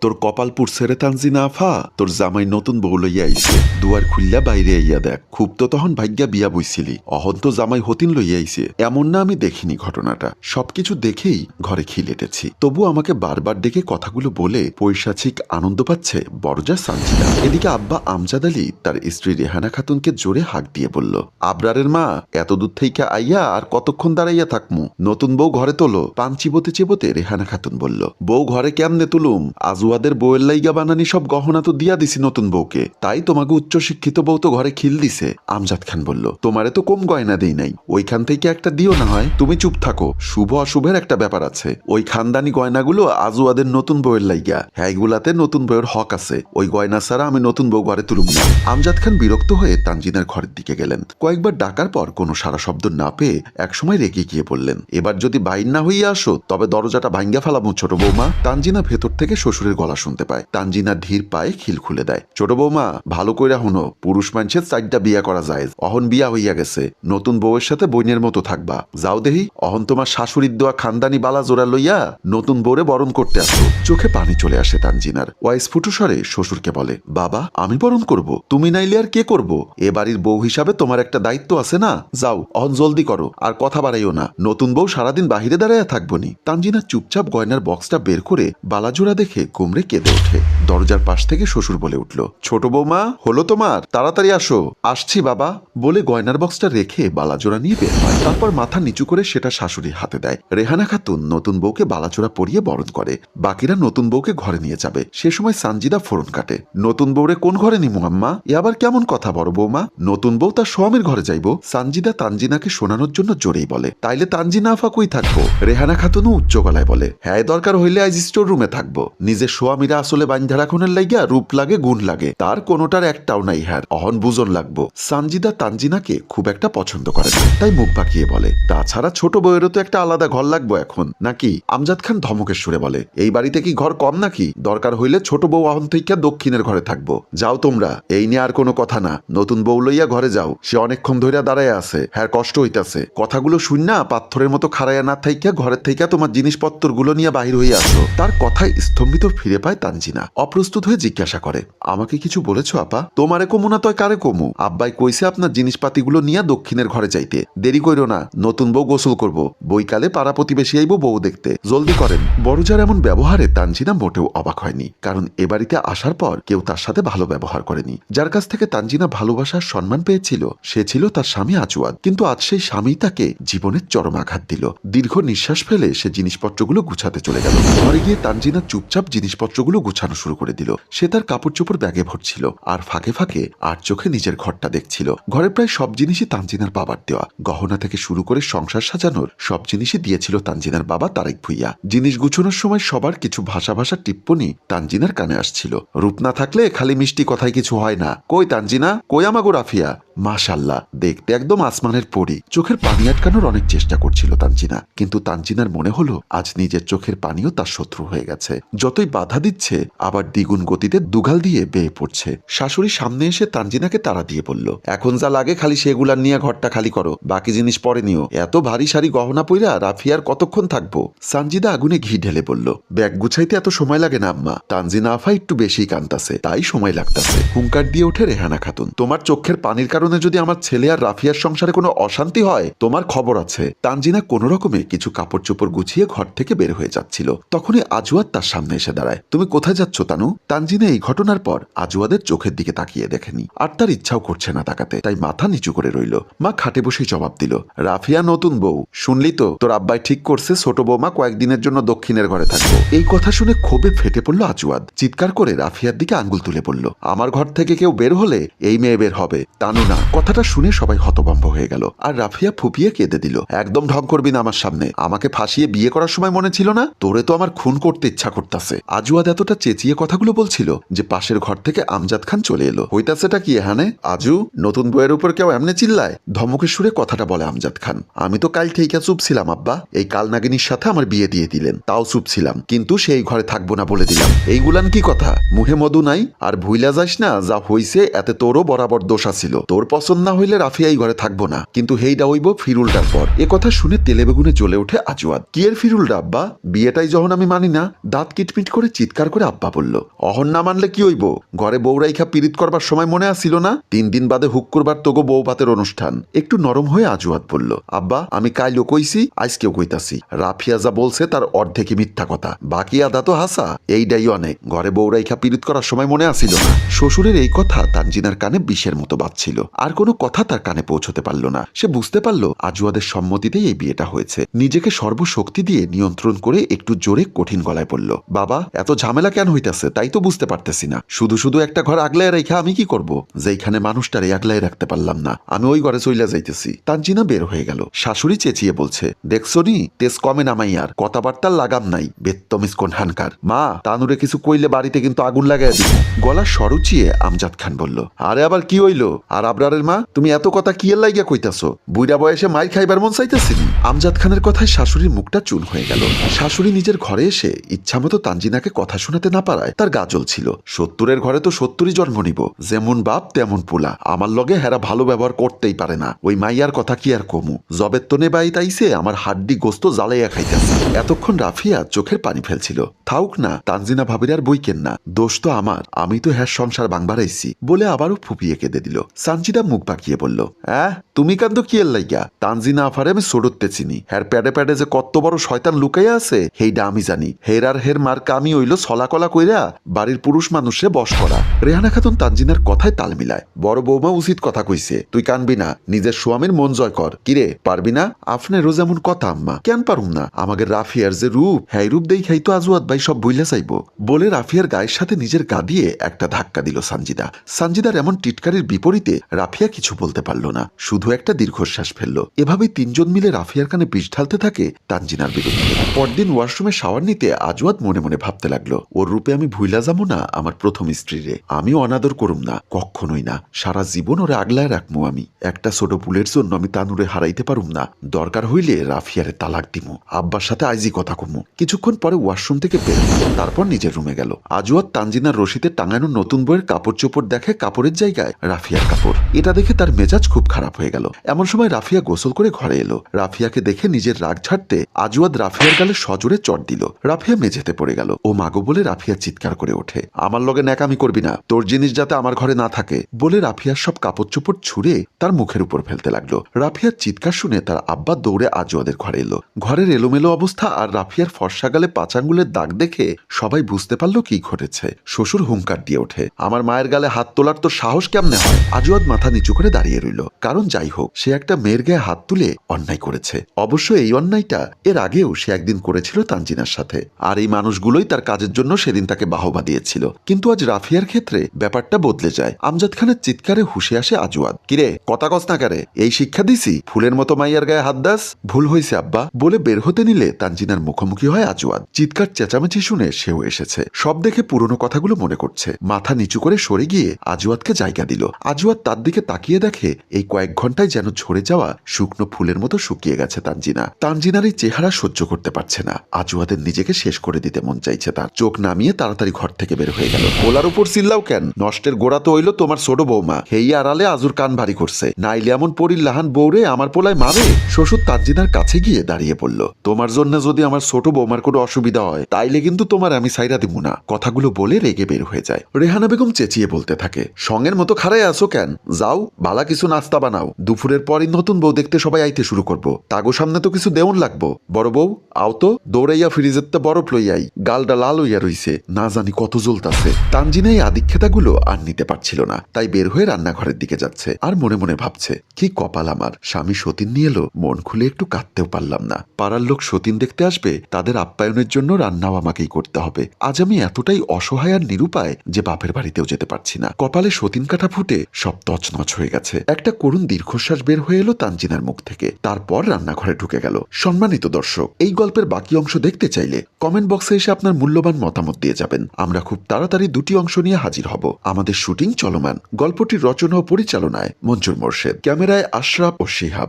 তোর কপালপুর সেরে তানজিনা আফা। তোর জামাই নতুন বউ লইয়া আইছে। দুয়ার খুললা বাইরে আইয়া দেখ। খুব তো তখন ভাগ্যা বিয়া বইছিলি। অহন তো জামাই হতিন লইয়া আইছে। এমন না আমি দেখিনি ঘটনাটা। সবকিছু দেখেই ঘরে খিলেটেছি তবু আমাকে বারবার ডেকে কথাগুলো বলে পৈশাচিক আনন্দ পাচ্ছে বড়জা সানজিদা এদিকে আব্বা আমজাদ আলী তার স্ত্রী রেহানা খাতুনকে জোরে হাক দিয়ে বলল, আবরারের মা, এত দূর থেকে আইয়া আর কতক্ষণ দাঁড়াইয়া থাকমু? নতুন বউ ঘরে তোলো। পান চিবোতে চিবোতে রেহানা খাতুন বলল, বউ ঘরে কেমনে তুলুম? আজুয়াদের বউয়ের লাইগা বানানি সব গহনা তো দিয়া দিছি নতুন বউকে। তাই তোমাকে উচ্চ শিক্ষিত বউ তো ঘরে খিল দিছে, আমজাদ খান বলল। তোমারে তো কম গয়না দেই নাই। ওইখান থেকে একটা দিও না হয়, তুমি চুপ থাকো। শুভ অশুভের একটা ব্যাপার আছে। ওই খানদানি গয়নাগুলো আজুয়াদের নতুন বউয়ের লাইগা। হ্যাঁগুলাতে নতুন বউয়ের হক আছে। ওই গয়না ছাড়া আমি নতুন বউ ঘরে তুলুম আমজাদ খান বিরক্ত হয়ে তানজিনার ঘরের দিকে গেলেন। কয়েকবার ডাকার পর কোনো সারা শব্দ না পেয়ে একসময় রেগে গিয়ে বললেন, এবার যদি বাইর না হইয়া আসো, তবে দরজাটা ভাঙ্গা ফেলাবো ছোট বৌমা তানজিনা ভেতর থেকে শ্বশুরের গলা শুনতে পায়। তানজিনা ধীর পায়ে খিল খুলে দেয়। ছোট বৌমা, ভালো কইরা হুনো, পুরুষ মানুষের চারটা বিয়া করা যায়। অহন বিয়া হইয়া গেছে। নতুন বউয়ের সাথে বইনের মতো থাকবা। যাও দেহি। অহন তোমার শাশুড়ির দোয়া খানদানি বালা জোড়া লইয়া নতুন বউরে বরণ করতে আসো। চোখে পানি চলে আসে তানজিনার। ওয়াইস ফুটুস্বরে শ্বশুরকে বলে, বাবা, আমি বরণ করব। তুমি নাইলে আর কে করব? এ বাড়ির বউ হিসাবে তোমার একটা দায়িত্ব আছে না? যাও, অহন জলদি করো। আর কথা বাড়াইও না। নতুন বউ সারাদিন বাহিরে দাঁড়াইয়া থাকবনি তানজিনা চুপচাপ গয়নার বক্সটা বের করে বালাজোড়া দেখে কুমড়ে কেঁদে ওঠে। দরজার পাশ থেকে শ্বশুর বলে উঠল, ছোট বৌমা, হলো তোমার। তাড়াতাড়ি আসো। আসছি, বাবা। বলে গয়নার বক্সটা রেখে বালাজোড়া নিয়ে বের হয়। তারপর মাথা নিচু করে সেটা শাশুড়ির হাতে দেয়। রেহানা খাতুন নতুন বউকে বালাজোড়া পরিয়ে বরণ করে। বাকিরা নতুন বউকে ঘরে নিয়ে যাবে। সে সময় সানজিদা ফোরন কাটে। নতুন বউরে কোন ঘরে নিমু, আম্মা? এ আবার কেমন কথা বড় বৌমা? নতুন বউ তার স্বামীর ঘরে যাইবো? সানজিদা তানজিনাকে শোনানোর জন্য জোরেই বলে, তাইলে তানজিনা আফা কই থাকব? রেহানা খাতুনও উচ্চ গলায় বলে হ্যাঁ দরকার হইলে আজ স্টোর রুমে থাকব। নিজের সোয়ামীরা আসলে বাঞ্ঝা রাখনের লাইগা রূপ লাগে, গুণ লাগে। তার কোনোটার একটাও নাই হ্যার অহন বুজন লাগবো। সানজিদা তানজিনাকে খুব একটা পছন্দ করে তাই মুখ বাঁকিয়ে বলে, তাছাড়া ছোট বউয়েরও তো একটা আলাদা ঘর লাগবো এখন, নাকি? আমজাদ খান ধমকের সুরে বলে, এই বাড়িতে কি ঘর কম নাকি? দরকার হইলে ছোট বউ আহন থেকে দক্ষিণের ঘরে থাকব। যাও তোমরা, এই নিয়ে আর কোনো কথা না। নতুন বউ লইয়া ঘরে যাও। সে অনেকক্ষণ ধইরা দাঁড়ায় আছে। হ্যার, কষ্ট হইতাছে। কথাগুলো শুন না, পাথরের মতো খাড়াইয়া না থাইকা ঘরের থেকে তোমার জিনিসপত্রগুলো নিয়ে বাহির হইয়া আসো। তার কথায় স্তম্ভিত ফিরে পায় তানজিনা। অপ্রস্তুত হয়ে জিজ্ঞাসা করে, আমাকে কিছু বলেছ, আপা? তোমারে কমু না, তয় কারে কমু? আব্বাই কইছে আপনার জিনিসপাতিগুলো নিয়ে দক্ষিণের ঘরে যাইতে। দেরি কইরো না, নতুন বউ গোসল করব। বইকালে পাড়া প্রতিবেশী আইব বউ দেখতে। জলদি করেন। বড়জার এমন ব্যবহারে তানজিনা মোটেও অবাক হয়নি, কারণ এ বাড়িতে আসার পর কেউ তার সাথে ভালো ব্যবহার করেনি। যার কাছ থেকে তানজিনা ভালোবাসার সম্মান পেয়েছিল, সে ছিল তার স্বামী আজুয়াদ কিন্তু আজ সেই স্বামী তাকে জীবনের চরম আঘাত দিল। দীর্ঘ নিঃশ্বাস ফেলে সে জিনিসপত্রগুলো গুছাতে চলে গেল। ঘরে গিয়ে তানজিনা চুপচাপ জিনিসপত্রগুলো গুছানো শুরু করে দিল। সে তার কাপড় চোপড় ব্যাগে ভরছিল আর ফাঁকে ফাঁকে আর চোখে নিজের ঘরটা দেখছিল। ঘরের প্রায় সব জিনিসই তানজিনার বাবার দেওয়া। গহনা থেকে শুরু করে সংসার সাজানোর সব জিনিসই দিয়েছিল তানজিনার বাবা তারেক ভুইয়া। জিনিস গুছানোর সময় সবার কিছু ভাষা ভাষা টিপ্পনি তানজিনার কানে আসছিল। রূপ না থাকলে খালি মিষ্টি কথায় কিছু হয় না। কই তানজিনা? কই আমাগো রাফিয়া? মাশাল্লাহ দেখতে একদম আসমানের পরি। চোখের পানি আটকানোর অনেক চেষ্টা করছিল তানজিনা, কিন্তু তানজিনার মনে হলো, আজ নিজের চোখের পানিও তার শত্রু হয়ে গেছে। যতই বাধা দিচ্ছে, আবার দ্বিগুণ গতিতে দুগাল দিয়ে বেয়ে পড়ছে। শাশুড়ি সামনে এসে তানজিনাকে তাড়া দিয়ে বলল, এখন যা লাগে খালি সেগুলার নিয়ে ঘরটা খালি করো, বাকি জিনিস পরে নিও। এত ভারী সারি গহনা পইরা রাফিয়ার কতক্ষণ থাকব? সানজিদা আগুনে ঘি ঢেলে বলল, ব্যাগ গুছাইতে এত সময় লাগে না, আম্মা। তানজিনা আফা একটু বেশি কান্তাছে, তাই সময় লাগতাছে। হুঙ্কার দিয়ে ওঠে রেহানা খাতুন, তোমার চোখের পানির কারণে যদি আমার ছেলে আর রাফিয়ার সংসারে কোনো অশান্তি হয়, তোমার খবর আছে। তানজিনা কোনো রকমে কিছু কাপড় চোপড় গুছিয়ে ঘর থেকে বের হয়ে যাচ্ছিল। তখনই আজুয়াদ তার সামনে এসে দাঁড়ায়। তুমি কোথায় যাচ্ছ, তানু? তানজিনা এই ঘটনার পর আজুয়াদের চোখের দিকে তাকিয়ে দেখেনি। আর তার ইচ্ছাও করছে না তাকাতে। তাই মাথা নিচু করে রইল। মা খাটে বসেই জবাব দিল, রাফিয়া নতুন বউ। শুনলি তো, তোর আব্বাই ঠিক করছে, ছোট বৌমা কয়েকদিনের জন্য দক্ষিণের ঘরে থাকব। এই কথা শুনে ক্ষোভে ফেটে পড়ল আজুয়াদ চিৎকার করে রাফিয়ার দিকে আঙ্গুল তুলে পড়ল আমার ঘর থেকে কেউ বের হলে এই মেয়ে বের হবে। তানু না। কথাটা শুনে সবাই হতভম্ব হয়ে গেল। আর রাফিয়া ফুপিয়ে কেঁদে দিল। একদম ঢং করবি না আমার সামনে। আমাকে ফাঁসিয়ে বিয়ে করার সময় মনে ছিল না? তোরে তো আমার খুন করতে ইচ্ছা করতেছে। আজুয়াদ এতটা চেঁচিয়ে কথাগুলো বলছিল যে পাশের ঘর থেকে আমজাদ খান চলে এলো। হইতাছেটা কি এখানে? আজু, নতুন বইয়ের উপর কেউ এমনি চিল্লায়? ধমকের সুরে কথাটা বলে আমজাদ খান। আমি তো কাল থেকে চুপ ছিলাম, আব্বা। এই কাল নাগিনীর সাথে আমার বিয়ে দিয়ে দিলেন। তাও চুপ ছিলাম। কিন্তু সেই ঘরে থাকব না বলে দিলাম। এইগুলান কি কথা? মুহে মধু নাই? আর ভুইলা যাস না, যা হইছে, এতে তোরও বরাবর দোষা ছিল। তোর তোর পছন্দ না হইলে রাফিয়া এই ঘরে থাকব না। কিন্তু হেইডা হইব ফিরুলটার পর। এ কথা শুনে তেলে বেগুনে জ্বলে ওঠে আজওয়াদ কি এর ফিরুলটা আব্বা? বিয়েটাই যখন আমি মানি না, দাঁত কিটমিট করে চিৎকার করে আব্বা বলল, অহন না মানলে কি হইব? ঘরে বউরাইখা পিরিত করবার সময় মনে আসছিল না? তিন দিন বাদে হুক করবার তোগো বউ পাতের অনুষ্ঠান। একটু নরম হয়ে আজওয়াদ বলল, আব্বা, আমি কাইলো কইছি আজকেও কইতাছি। রাফিয়া যা বলছে তার অর্ধেকই মিথ্যা কথা। বাকি আদা তো হাসা। এইটাই অনেক। ঘরে বউরাইখা পিরিত করার সময় মনে আসিল না। শ্বশুরের এই কথা তানজিনার কানে বিষের মতো বাজছিল। আর কোনো কথা তার কানে পৌঁছতে পারল না। সে বুঝতে পারল আজুয়াদের সম্মতিতেই এই বিয়েটা হয়েছে। নিজেকে সর্বশক্তি দিয়ে নিয়ন্ত্রণ করে একটু জোরে কঠিন গলায় পড়ল বাবা, এত ঝামেলা কেন হইতাছে? তাই তো বুঝতে পারতেছি না। শুধু শুধু একটা ঘর আগলায় রেখা আমি কি করব? যেইখানে মানুষটারে আগলায় রাখতে পারলাম না। আমি ওই ঘরে চইলা যাইতেছি। তানজিনা বের হয়ে গেল। শাশুড়ি চেঁচিয়ে বলছে, দেখছ নি, তেজ কমে নামাই আর। কথাবার্তার লাগাম নাই। বেত্তমিস কোন হানকার মা, তানুরে কিছু কইলে বাড়িতে কিন্তু আগুন লাগাই দিব। গলা সরুচিয়ে আমজাদ খান বলল, আরে আবার কি হইল? আর আবরারের মা, তুমি এত কথা কি এর লাইগা কইতাছো? বুইড়া বয়সে মাই খাইবার মন চাইতেছি আমজাদ খানের কথায় শাশুড়ির মুখটা চুন হয়ে গেল। শাশুড়ি নিজের ঘরে এসে ইচ্ছামতো তানজিনাকে কথা শোনাতে না পারায় তার গাজল ছিল সত্তরের ঘরে তো সত্তরই জন্ম নিব। যেমন বাপ, তেমন পোলা। আমার লগে হেরা ভালো ব্যবহার করতেই পারে না। ওই মাইয়ার কথা কি আর কমু? জবের তনে বাই তাইছে, আমার হাড্ডি গোস্ত জ্বালাইয়া খাইতেছে। এতক্ষণ রাফিয়া চোখের পানি ফেলছিল। থাউক না, তানজিনা ভাবির আর বইকেন না? দোষ তো আমার। আমি তো হ্যাঁ সংসার বাংবারাইছি, বলে আবারও ফুপিয়ে কেঁদে দিল। সানজিদা মুখ বাঁকিয়ে বলল হ্যাঁ তুমি কান্দ কি লাইগা? তানজিনা আফারে আমি সোডতে চিনি। হ্যার প্যাডে প্যাডে যে কত বড় শয়তান লুকাইয়া আছে, হেইডা আমি জানি। হের আর হের মার কামি হইল সলাকলা কইরা বাড়ির পুরুষ মানুষে বস করা। রেহানা খাতুন তানজিনার কথায় তাল মিলায়। বড় বৌমা উচিত কথা কইছে, তুই কানবি না, নিজের স্বামীর মন জয় কর। কিরে, পারবি না? আপনারও যেমন কথা, আম্মা। কেন পারুম না? আমাকে রাফিয়ার যে রূপ হ্যাঁ রূপ দেখাই তো আজুয়াদ ভাই সব বইলা চাইব বলে রাফিয়ার গায়ের সাথে নিজের গা দিয়ে একটা ধাক্কা দিল সানজিদা। সানজিদার এমন টিটকারির বিপরীতে রাফিয়া কিছু বলতে পারল না। শুধু একটা দীর্ঘশ্বাস ফেলল। এভাবেই তিনজন মিলে রাফিয়ার কানে বিষ ঢালতে থাকে তানজিনার বিরুদ্ধে। পরদিন ওয়াশরুমে শাওয়ার নিতে আজওয়াদ মনে মনে ভাবতে লাগল, ওর রূপে আমি ভুইলা যাব না আমার প্রথম স্ত্রীরে আমি অনাদর করুম না কখনোই না। সারা জীবন ওরে আগলায় রাখব আমি। একটা ছোট ভুলের জন্য আমি তানুরে হারাইতে পারুম না। দরকার হইলে রাফিয়ারে তালাক দিমু। আব্বার সাথে আইজি কথা কমু। কিছুক্ষণ পরে ওয়াশরুম থেকে বের তারপর নিজের রুমে গেল। আজওয়াত তানজিনার রশিতে টাঙানো নতুন বইয়ের কাপড় চোপড় দেখে কাপড়ের জায়গায় রাফিয়ার কাপড়। এটা দেখে তার মেজাজ খুব খারাপ হয়ে গেল। এমন সময় রাফিয়া গোসল করে ঘরে এলো। রাফিয়াকে দেখে নিজের রাগ ঝাড়তে আজওয়াদ রাফিয়ার গালে সজোরে চট দিল। রাফিয়া মেঝেতে পড়ে গেল। ও মাগো বলে রাফিয়া চিৎকার করে ওঠে। আমার লগে ন্যাকামি করবি না। তোর জিনিস যাতে আমার ঘরে না থাকে। বলে রাফিয়ার সব কাপড় চোপড় ছুঁড়ে তার মুখের উপর ফেলতে লাগল। রাফিয়ার চিৎকার শুনে তার আব্বা দৌড়ে আজওয়াদের ঘরে এলো। ঘরের এলোমেলো অবস্থা আর রাফিয়ার ফর্সা গালে পাচাঙ্গুলের দাগ দেখে সবাই বুঝতে পারল কি ঘটেছে। শ্বশুর হুঙ্কার দিয়ে ওঠে। আমার মায়ের গালে হাত তোলার তো সাহস কেমনে হয়? আজওয়াদ মাথা নিচু করে দাঁড়িয়ে রইল। কারণ যাই হোক, সে একটা মেয়ের গায়ে হাত তুলে অন্যায় করেছে। অবশ্য এই অন্যায়টা এর আগেও সে একদিন করেছিল তানজিনার সাথে। আর এই মানুষগুলোই তার কাজের জন্য সেদিন তাকে বাহবা দিয়েছিল। কিন্তু আজ রাফিয়ার ক্ষেত্রে ব্যাপারটা বদলে যায়। আমজাদ খানের চিৎকারে হুশে আসে আজওয়াদ কিরে, কথা কস না কারে এই শিক্ষা দিছি? ফুলের মতো মাইয়ার গায়ে হাত দাস? ভুল হয়েছে আব্বা। বলে বের হতে নিলে তানজিনার মুখোমুখি হয় আজুয়াদ চিৎকার চেঁচামেচি শুনে সেও এসেছে। সব দেখে পুরনো কথাগুলো মনে করছে। মাথা নিচু করে সরে গিয়ে আজওয়াদকে জায়গা দিল। আজওয়াদ তার দিকে তাকিয়ে দেখে এই কয়েক ঘন্টায় যেন ঝরে যাওয়া শুকনো ফুলের মতো শুকিয়ে গেছে তানজিনা। তানজিনার এই চেহারা সহ্য করতে পারছে না। আজওয়াদের নিজেকে শেষ করে দিতে মন চাইছে তার। চোখ নামিয়ে তাড়াতাড়ি ঘর থেকে বের হয়ে গেল। পোলার উপর চিল্লাও কেন? নষ্টের গোড়া তো হইল তোমার ছোট বৌমা। হেই আড়ালে আজুর কান ভারী করছে। নাইলে এমন পরির লাহান বৌরে আমার পোলায় মারে? শ্বশুর তানজিনার কাছে গিয়ে দাঁড়িয়ে পড়ল। তোমার জন্য যদি আমার ছোট বৌমার কোনো অসুবিধা হয়, তাইলে কিন্তু তোমার আমি সাইরা দিব না। কথাগুলো বলে রেগে বের হয়ে যায়। রেহানা বেগম চেঁচিয়ে বলতে থাকে, সঙ্গের মতো খাড়াই আসো কেন? যাও, বালা কিছু নাস্তা বানাও। দুপুরের পরই নতুন বউ দেখতে সবাই আইতে শুরু করব। তাগো সামনে তো কিছু দেউন লাগবো। বড় বউ, আও তো, দৌড়াইয়া ফ্রিজের তো বরফ লইয়াই গালটা লাল হইয়া রইছে। না জানি কত জ্বলতাছে। তানজিনা এই আদিক্ষেতাগুলো আর নিতে পারছিল না। তাই বের হয়ে রান্নাঘরের দিকে যাচ্ছে আর মনে মনে ভাবছে, কি কপাল আমার? স্বামী সতীন নিয়ে এলো, মন খুলে একটু কাঁদতেও পারলাম না। পাড়ার লোক সতীন দেখতে আসবে, তাদের আপ্যায়নের জন্য রান্নাও আমাকেই করতে হবে। আজ আমি এতটাই অসহায় আর নিরুপায় যে বাপের বাড়িতেও যেতে পারছি না। কপালে সতীন কাটা ফুটে সব তছনছ হয়ে গেছে। একটা করুণ দীর্ঘশ্বাস বের হয়ে এলো তানজিনার মুখ থেকে। তারপর রান্নাঘরে ঢুকে গেল। সম্মানিত দর্শক, এই গল্পের বাকি অংশ দেখতে চাইলে কমেন্ট বক্সে এসে আপনার মূল্যবান মতামত দিয়ে যাবেন। আমরা খুব তাড়াতাড়ি দুটি অংশ নিয়ে হাজির হব। আমাদের শুটিং চলমান। গল্পটির রচনা ও পরিচালনায় মঞ্জুর মোর্শেদ। ক্যামেরায় আশরাফ ও শিহাব।